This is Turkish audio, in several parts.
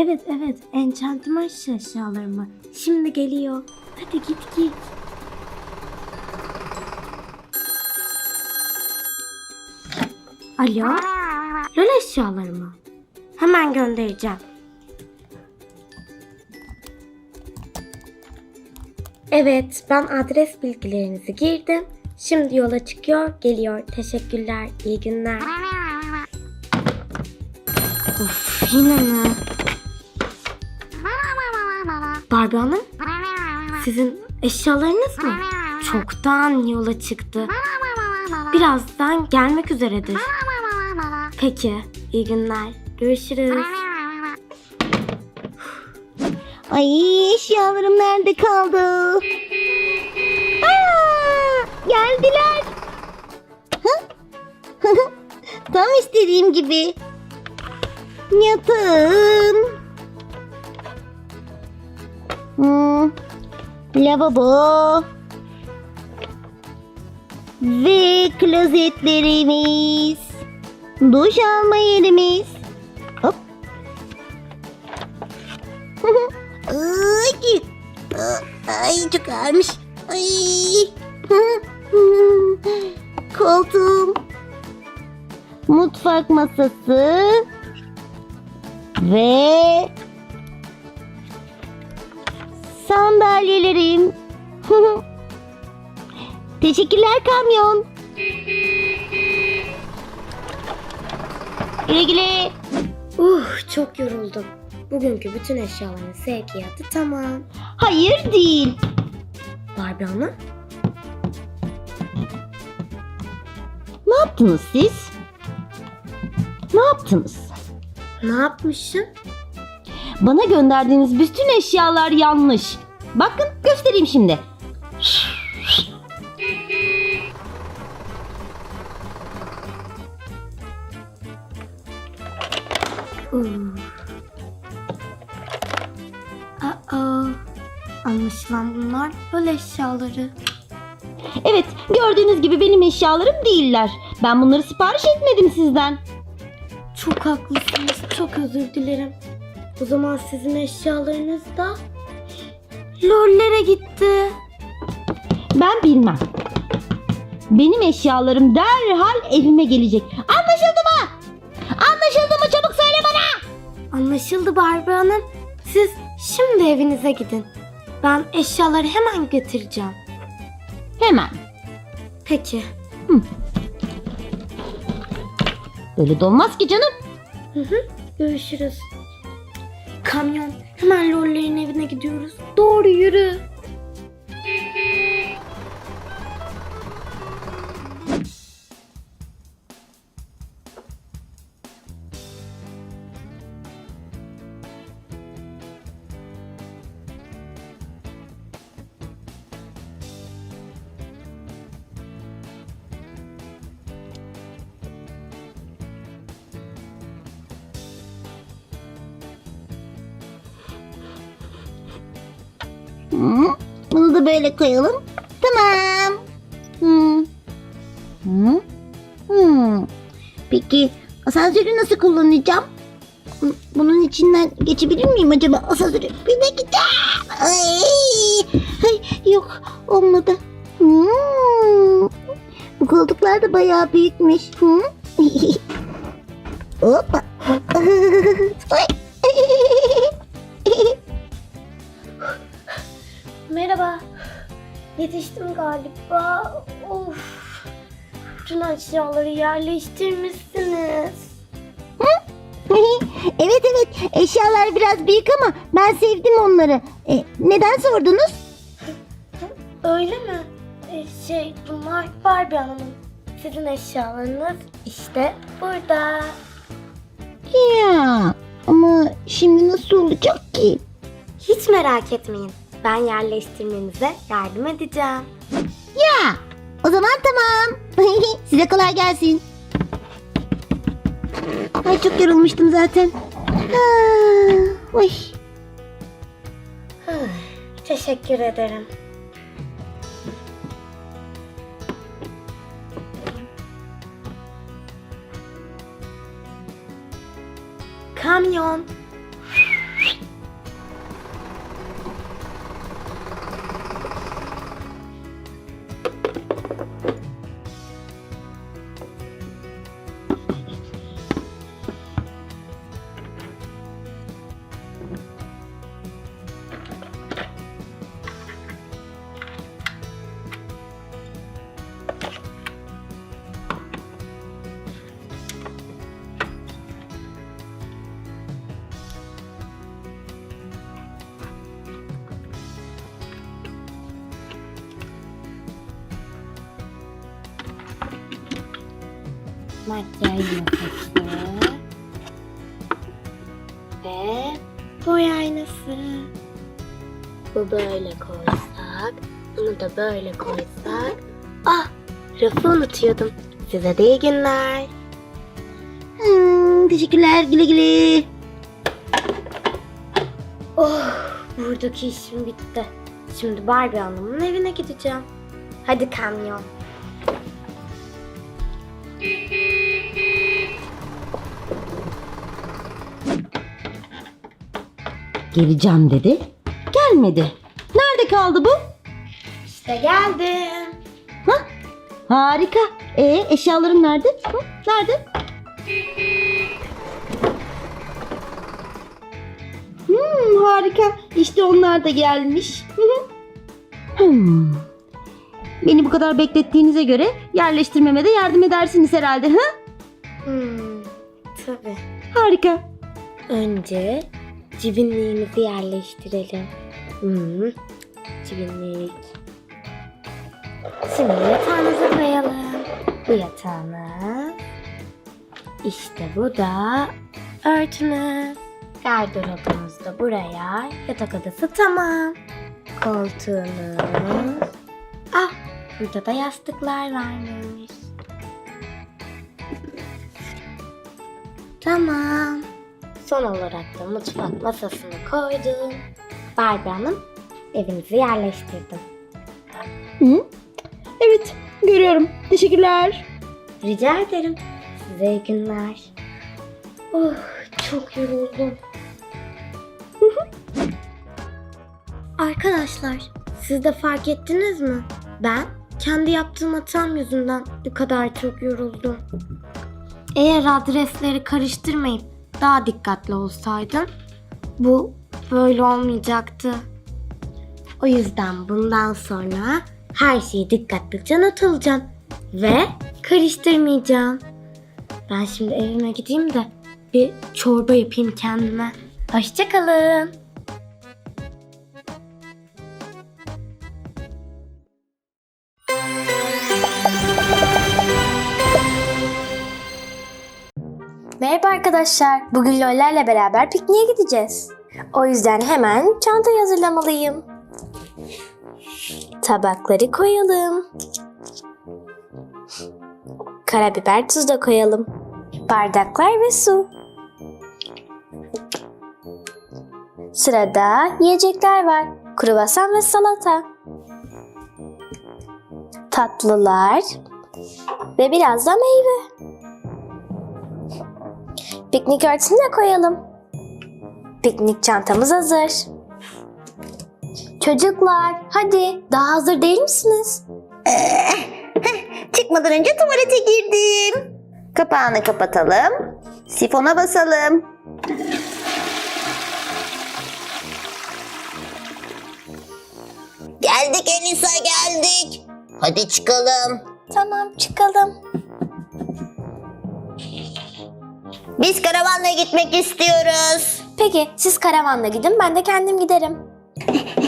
Evet evet enchantman eşyalarımı. Şimdi geliyor. Hadi git git. Alo? Lol eşyalarımı. Hemen göndereceğim. Evet, ben adres bilgilerinizi girdim. Şimdi yola çıkıyor, geliyor. Teşekkürler, iyi günler. Of, yine mi? Barbie Hanım, sizin eşyalarınız mı? Çoktan yola çıktı. Birazdan gelmek üzeredir. Peki, iyi günler. Görüşürüz. Ay eşyalarım nerede kaldı? Aa, geldiler. Tam istediğim gibi. Yatağım. Hmm, lavabo. Ve klozetlerimiz. Duş alma yerimiz. Hop. Ay, ay çok ağırmış. Ay. Koltuğum. Mutfak masası. Ve sandalyelerim. Teşekkürler kamyon. Güle güle. Uh, çok yoruldum. Bugünkü bütün eşyaların sevkiyatı tamam. Hayır değil. Barbie Hanım, Ne yaptınız siz? Ne yaptınız? ne yapmışsın? Bana gönderdiğiniz bütün eşyalar yanlış. Bakın göstereyim şimdi. Aa, anlaşılan bunlar böyle eşyaları. Evet gördüğünüz gibi benim eşyalarım değiller. Ben bunları sipariş etmedim sizden. Çok haklısınız, çok özür dilerim. O zaman sizin eşyalarınız da lollere gitti. Ben bilmem. Benim eşyalarım derhal evime gelecek. Anlaşıldı mı? Anlaşıldı mı? Çabuk söyle bana. Anlaşıldı Barbie Hanım. Siz şimdi evinize gidin. Ben eşyaları hemen getireceğim. Hemen. Peki. Öyle de olmaz ki canım. Hı hı. Görüşürüz. Kamyon. Hemen lollerin evine gidiyoruz. Doğru yürü. Bunu da böyle koyalım. Tamam. Hı. Hı. Hı. Peki asansörü nasıl kullanacağım? Bunun içinden geçebilir miyim acaba asansörü? Bir dakika. Ay, ay, yok olmadı. Hı. Bu koltuklar da bayağı büyükmüş. Hı. Hoppa. Ay. Merhaba. Yetiştim galiba. Of. Bütün eşyaları yerleştirmişsiniz. evet evet eşyalar biraz büyük ama ben sevdim onları. E, neden sordunuz? Öyle mi? Ee, şey bunlar Barbie Hanım'ın. Sizin eşyalarınız işte burada. Ya ama şimdi nasıl olacak ki? Hiç merak etmeyin. Ben yerleştirmenize yardım edeceğim. Ya o zaman tamam. Size kolay gelsin. Ay çok yorulmuştum zaten. Ah, Oy. Teşekkür ederim. Kamyon. Makyaj masası ve boy aynası. Bu böyle koysak, bunu da böyle koysak. Ah, rafı unutuyordum. Size de iyi günler. Hmm, teşekkürler güle güle. Oh, buradaki işim bitti. Şimdi Barbie Hanım'ın evine gideceğim. Hadi kamyon. Geleceğim dedi. Gelmedi. Nerede kaldı bu? İşte geldim. Harika. E eşyaların nerede? Hı, nerede? Hmm, harika. İşte onlar da gelmiş. Hmm. Beni bu kadar beklettiğinize göre yerleştirmeme de yardım edersiniz herhalde. Hı? Hmm, tabii. Harika. Önce cibinliğimizi yerleştirelim. Hmm, cibinlik. Şimdi yatağımızı koyalım. Bu yatağımız. İşte bu da örtümüz. Gardırobumuz da buraya. Yatak odası tamam. Koltuğumuz. Ah, burada da yastıklar varmış. Tamam. Son olarak da mutfak masasını koydum. Barbie Hanım evinizi yerleştirdim. Hı? Evet, görüyorum. Teşekkürler. Rica ederim. Size iyi günler. Oh, çok yoruldum. Arkadaşlar, siz de fark ettiniz mi? Ben kendi yaptığım hatam yüzünden bu kadar çok yoruldum. Eğer adresleri karıştırmayıp daha dikkatli olsaydım bu böyle olmayacaktı. O yüzden bundan sonra her şeyi dikkatlice not alacağım ve karıştırmayacağım. Ben şimdi evime gideyim de bir çorba yapayım kendime. Hoşçakalın. Merhaba arkadaşlar. Bugün Loller'le beraber pikniğe gideceğiz. O yüzden hemen çanta hazırlamalıyım. Tabakları koyalım. Karabiber, tuz da koyalım. Bardaklar ve su. Sırada yiyecekler var. Kruvasan ve salata. Tatlılar ve biraz da meyve. Piknik örtüsünü de koyalım. Piknik çantamız hazır. Çocuklar hadi daha hazır değil misiniz? Çıkmadan önce tuvalete girdim. Kapağını kapatalım. Sifona basalım. Geldik Elisa geldik. Hadi çıkalım. Tamam çıkalım. Biz karavanla gitmek istiyoruz. Peki siz karavanla gidin ben de kendim giderim.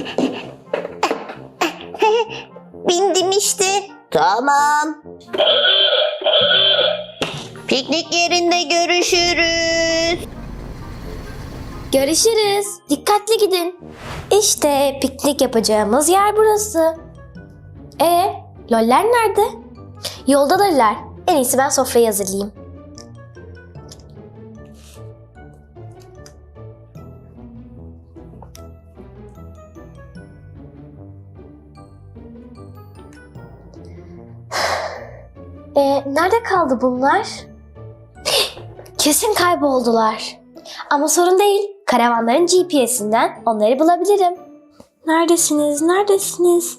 Bindim işte. Tamam. Piknik yerinde görüşürüz. Görüşürüz. Dikkatli gidin. İşte piknik yapacağımız yer burası. E, loller nerede? Yoldadırlar. En iyisi ben sofrayı hazırlayayım. E, nerede kaldı bunlar? Kesin kayboldular. Ama sorun değil. Karavanların GPS'inden onları bulabilirim. Neredesiniz? Neredesiniz?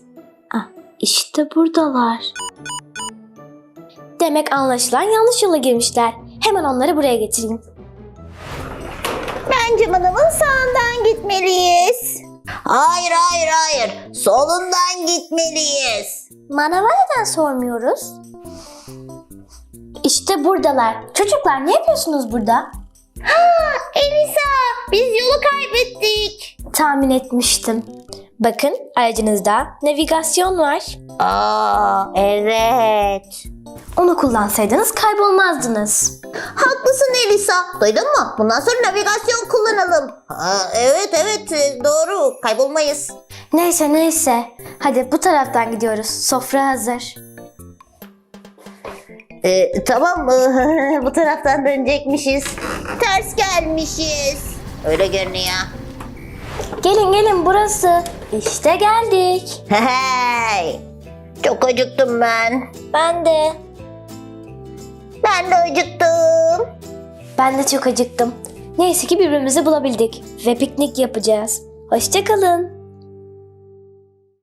Ah, işte buradalar. Demek anlaşılan yanlış yola girmişler. Hemen onları buraya getireyim. Bence manavın sağından gitmeliyiz. Hayır hayır hayır. Solundan gitmeliyiz. Manava neden sormuyoruz? İşte buradalar. Çocuklar ne yapıyorsunuz burada? Elisa biz yolu kaybettik. Tahmin etmiştim. Bakın aracınızda navigasyon var. Aa evet. Onu kullansaydınız kaybolmazdınız. Haklısın Elisa. Duydun mu? Bundan sonra navigasyon kullanalım. Aa, evet evet e, doğru. Kaybolmayız. Neyse neyse. Hadi bu taraftan gidiyoruz. Sofra hazır. Ee, tamam bu taraftan dönecekmişiz. Ters gelmişiz. Öyle görünüyor. Gelin gelin burası. İşte geldik. Hey. Çok acıktım ben. Ben de. Ben de acıktım. Ben de çok acıktım. Neyse ki birbirimizi bulabildik ve piknik yapacağız. Hoşçakalın.